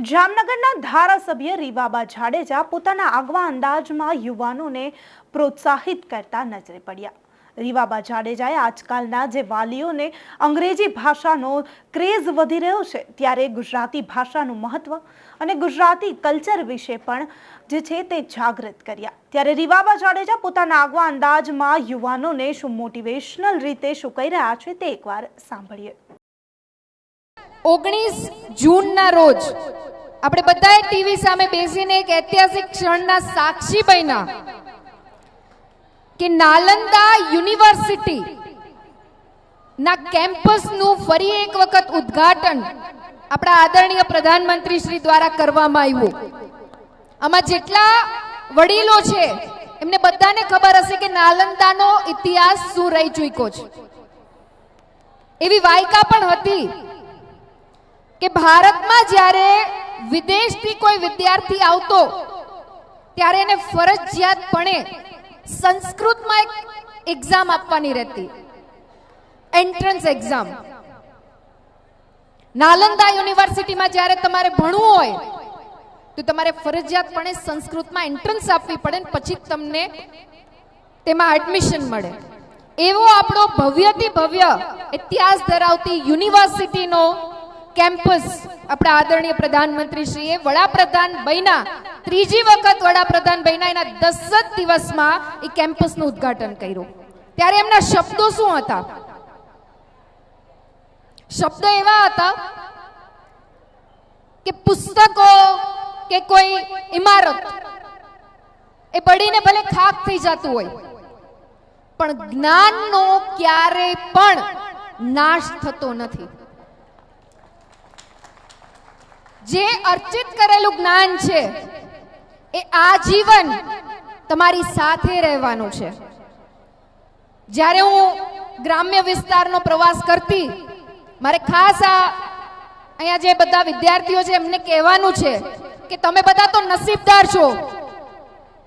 જામનગરના ધારાસભ્ય રીવાબા જાડેજા પોતાના આગવા અંદાજમાં યુવાનોને પ્રોત્સાહિત કરતા નજરે પડ્યા. રીવાબા જાડેજાએ આજકાલના જે વાલીઓને અંગ્રેજી ભાષાનો ક્રેઝ વધી રહ્યો છે, ત્યારે ગુજરાતી ભાષાનું મહત્વ અને ગુજરાતી કલ્ચર વિશે પણ જે છે તે જાગૃત કર્યા. ત્યારે રીવાબા જાડેજા પોતાના આગવા અંદાજમાં યુવાનોને શું મોટિવેશનલ રીતે શું કહી રહ્યા છે તે એકવાર સાંભળીએ. ઓગણીસ જૂનના રોજ આપણે બધાએ ટીવી સામે બેસીને એક ઐતિહાસિક ક્ષણના સાક્ષી બન્યા કે નાલંદા યુનિવર્સિટી ના કેમ્પસનું ફરી એક વખત ઉદ્ઘાટન આપણા આદરણીય પ્રધાનમંત્રી શ્રી દ્વારા કરવામાં આવ્યું. આમાં જેટલા વડીલો છે, એમને બધાને ખબર હશે કે નાલંદાનો ઇતિહાસ શું રહી ચૂક્યો છે. એવી વાયકા પણ હતી કે ભારતમાં જ્યારે વિદેશથી કોઈ વિદ્યાર્થી આવતો, ત્યારે એને ફરજિયાતપણે સંસ્કૃતમાં એક એક્ઝામ આપવાની રહેતી. એન્ટ્રન્સ એક્ઝામ નાલંદા યુનિવર્સિટીમાં જ્યારે તમારે ભણવું હોય, તો તમારે ફરજિયાતપણે સંસ્કૃતમાં એન્ટ્રન્સ આપવી પડે ને પછી તમને તેમાં એડમિશન મળે. એવો આપણો ભવ્યથી ભવ્ય ઇતિહાસ ધરાવતી યુનિવર્સિટીનો કેમ્પસ આપણા આદરણીય પ્રધાનમંત્રી એ વડાપ્રધાન બન્યા ત્રીજી વખત વડાપ્રધાન બન્યા એના દસ જ દિવસમાં એ કેમ્પસનું ઉદ્ઘાટન કર્યું. ત્યારે એમના શબ્દો શું હતા? શબ્દો એવા હતા કે પુસ્તકો કે કોઈ ઇમારત, એ પડીને ભલે ખાક થઈ જતું હોય, પણ જ્ઞાનનો ક્યારે પણ નાશ થતો નથી. જે અર્ચિત કરેલું જ્ઞાન છે, એ આજીવન તમારી સાથે રહેવાનું છે. જ્યારે હું ગ્રામ્ય વિસ્તારનો પ્રવાસ કરતી, મારે ખાસ આ અહીંયા જે બધા વિદ્યાર્થીઓ છે, એમને કહેવાનું છે કે તમે બધા તો નસીબદાર છો.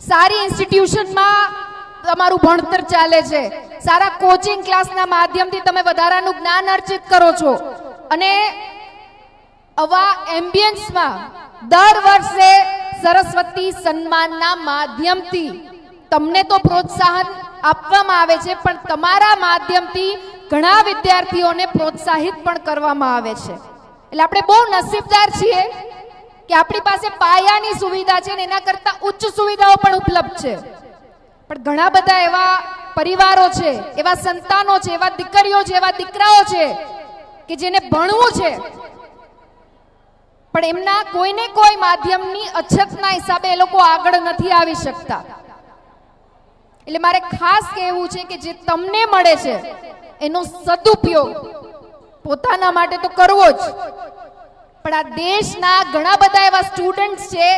સારી ઇન્સ્ટિટ્યુશનમાં તમારું ભણતર ચાલે છે. સારા કોચિંગ ક્લાસના માધ્યમથી તમે વધારાનું જ્ઞાન અર્જિત કરો છો. અને આવા એમ્બિયન્સમાં દર વર્ષે સરસ્વતી સન્માનના માધ્યમથી તમને તો પ્રોત્સાહન આપવામાં આવે છે, પણ તમારા માધ્યમથી ઘણા વિદ્યાર્થીઓને પ્રોત્સાહિત પણ કરવામાં આવે છે. એટલે આપણે બહુ નસીબદાર છીએ કે આપણી પાસે પાયાની સુવિધા છે ને એના કરતા ઉચ્ચ સુવિધાઓ પણ ઉપલબ્ધ છે. પણ ઘણા બધા એવા પરિવારો છે, એવા સંતાનો છે, એવા દીકરીઓ છે, એવા દીકરાઓ છે કે જેને ભણવું છે પણ એમના કોઈને કોઈ માધ્યમની અછતના હિસાબે એ લોકો આગળ નથી આવી શકતા. એટલે મારે ખાસ કહેવું છે કે જે તમને મળે છે, એનો સદુપયોગ પોતાના માટે તો કરવો જ. પણ આ દેશના ઘણા બધા એવા સ્ટુડન્ટ્સ છે,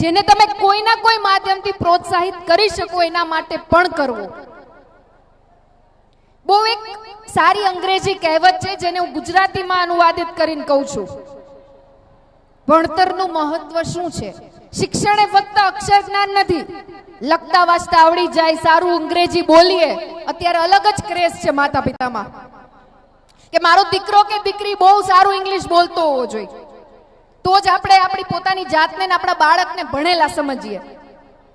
જેને તમે કોઈના કોઈ માધ્યમથી પ્રોત્સાહિત કરી શકો એના માટે પણ કરવો. બહુ એક સારી અંગ્રેજી કહેવત છે, જેને હું ગુજરાતીમાં અનુવાદિત કરીને કહું છું. ભણતરનું મહત્વ શું છે? શિક્ષણ એ ફક્ત અક્ષર જ્ઞાન નથી. લખતા વાંચતા આવડી જાય, સારું અંગ્રેજી બોલીએ, અત્યારે અલગ જ ક્રેઝ છે માતા પિતામાં કે મારો દીકરો કે દીકરી બહુ સારું ઇંગ્લિશ બોલતો હોવો જોઈએ. તો જ આપણે આપણી પોતાની જાતને આપણા બાળકને ભણેલા સમજીએ.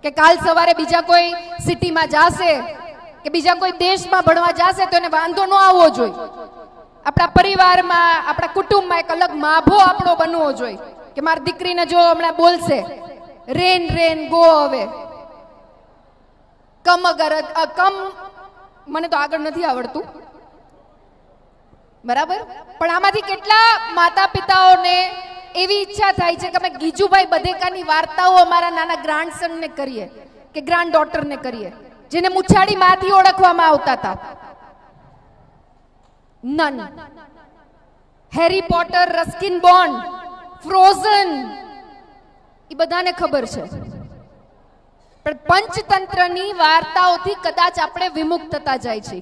કે કાલ સવારે બીજા કોઈ સિટીમાં જાશે, કે બીજા કોઈ દેશમાં ભણવા જાશે, તો એને વાંધો ન આવવો જોઈએ. આપણા પરિવારમાં, આપણા કુટુંબમાં એક અલગ માભો આપણો બનવો જોઈએ. કે મારી દીકરીને જો હમણાં બોલશે, રેન રેન, ગો હવે. કમ અગર કમ, મને તો આગળ નથી આવડતું. બરાબર? પણ આમાંથી કેટલા માતા પિતાઓને એવી ઈચ્છા થાય છે કે અમે ગીજુભાઈ બધેકાની વાર્તાઓ અમારા નાના ગ્રાન્ડસન ને કરીએ, કે ગ્રાન્ડ ડોટરને કરીએ, જેને મુછાડી માથી ઓળખવામાં આવતા હતા. None. Harry Potter Ruskin Bond Frozen એ બધાને ખબર છે. પણ પંચતંત્રની વાર્તાઓથી કદાચ આપણે વિમુખ થતા જાય છે.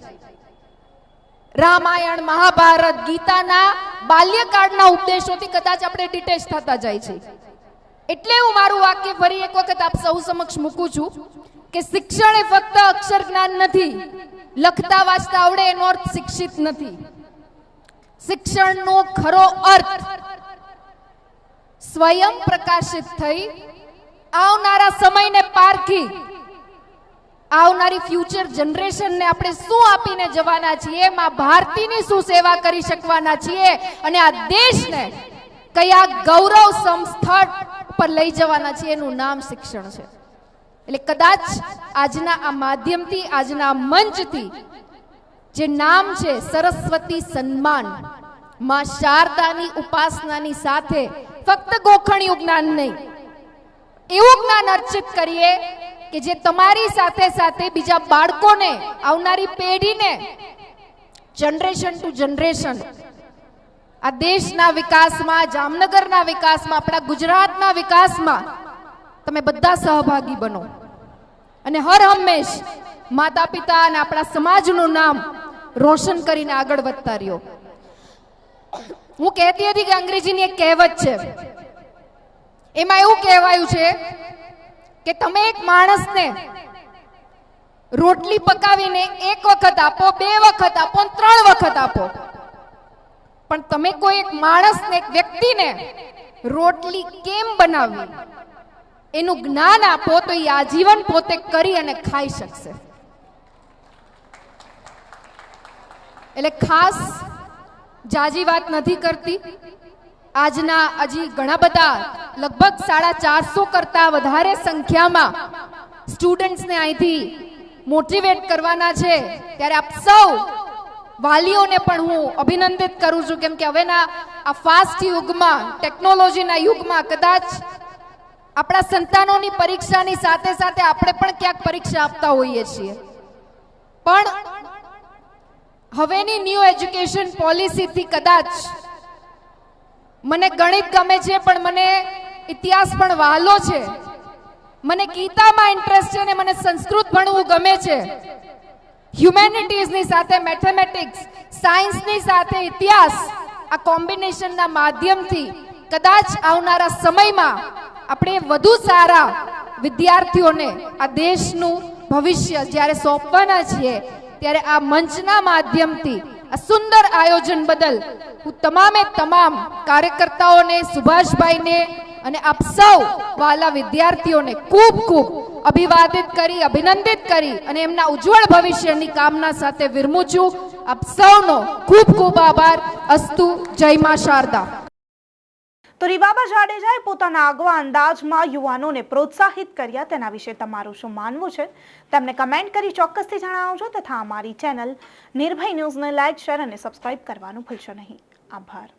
રામાયણ, મહાભારત, ગીતાના બાલ્યકાળના ઉપદેશોથી કદાચ આપણે ડિટેચ થતા જાય છે. એટલે હું મારું વાક્ય ફરી એક વખત આપ સૌ સમક્ષ મૂકું છું કે શિક્ષણ એ ફક્ત અક્ષર જ્ઞાન નથી, લખતા વાંચતા આવડે એનો અર્થ શિક્ષિત નથી. શિક્ષણનો ખરો અર્થ સ્વયં પ્રકાશિત થઈ આવનારા સમયને પારખી આવનારી ફ્યુચર જનરેશનને આપણે શું આપીને જવાના છીએ? માં ભારતીની શું સેવા કરી શકવાના છીએ? અને આ દેશને કયા ગૌરવ સંસ્થળ પર લઈ જવાના છીએ? એનું નામ શિક્ષણ છે. એટલે કદાચ આજના આ માધ્યમથી, આજના મંચથી જે નામ છે સરસ્વતી સન્માન, માં શારદાની ઉપાસનાની સાથે ફક્ત ગોખણિયું જ્ઞાન નહીં. એવું જ્ઞાન અર્ચિત કરીએ કે જે તમારી સાથે સાથે બીજા બાળકોને, આવનારી પેઢીને જનરેશન ટુ જનરેશન આ દેશના વિકાસમાં, જામનગરના વિકાસમાં, આપણા ગુજરાતના વિકાસમાં તમે બધા સહભાગી બનો. અને હર હંમેશ માતા પિતા અને આપણા સમાજનું નામ રોશન કરીને આગળ વધતા રહ્યો. હું કહેતી હતી કે અંગ્રેજીની એક કહેવત છે. એમાં એવું કહેવાયું છે કે તમે એક માણસને રોટલી પકાવીને એક વખત આપો, બે વખત આપો ત્રણ વખત આપો. પણ તમે કોઈ એક માણસને, એક વ્યક્તિને રોટલી કેમ બનાવવી? એનું જ્ઞાન આપો તો એ આજીવન પોતે કરી અને ખાઈ શકશે. એટલે ખાસ જાજી વાત નથી કરતી. આજના હજી ઘણા બધા લગભગ સાડા ચારસો કરતા વધારે સંખ્યામાં સ્ટુડન્ટ્સને અહીંથી મોટિવેટ કરવાના છે. ત્યારે આપ સૌ વાલીઓને પણ હું અભિનંદિત કરું છું, કેમ કે હવેના આ ફાસ્ટ યુગમાં, ટેકનોલોજીના યુગમાં કદાચ આપણા સંતાનોની પરીક્ષાની સાથે સાથે આપણે પણ ક્યાંક પરીક્ષા આપતા હોઈએ છીએ. પણ હવેની ન્યૂ એજ્યુકેશન પોલિસીથી કદાચ મને ગણિત ગમે છે, પણ મને ઇતિહાસ પણ વહાલો છે. મને ગીતામાં ઇન્ટરેસ્ટ છે અને મને સંસ્કૃત ભણવું ગમે છે. હ્યુમેનિટીઝની સાથે મેથેમેટિક્સ સાયન્સની સાથે, ઇતિહાસ, આ કોમ્બિનેશનના માધ્યમથી કદાચ આવનારા સમયમાં આપણે વધુ સારા વિદ્યાર્થીઓને આ દેશનું ભવિષ્ય જ્યારે સોંપવાના છીએ ત્યારે આ મંચના માધ્યમથી, આ સુંદર આયોજન બદલ હું તમામે તમામ કાર્યકર્તાઓને, સુભાષભાઈને અને આપ સૌ વાલા વિદ્યાર્થીઓને ખૂબ ખૂબ અભિવાદિત કરી, અભિનંદિત કરી અને એમના ઉજ્જવળ ભવિષ્યની કામના સાથે વિરમું છું. આપ સૌનો ખૂબ ખૂબ આભાર. અસ્તુ, જય મા શારદા. તો રીવાબા જાડેજાએ પોતાના આગવા અંદાજમાં યુવાનોને પ્રોત્સાહિત કર્યા. તેના વિશે તમારું શું માનવું છે? તેમને કમેન્ટ કરી ચોક્કસથી જણાવજો તથા અમારી ચેનલ નિર્ભય ન્યૂઝને લાઇક શેર અને સબસ્ક્રાઇબ કરવાનું ભૂલશો નહીં. આભાર.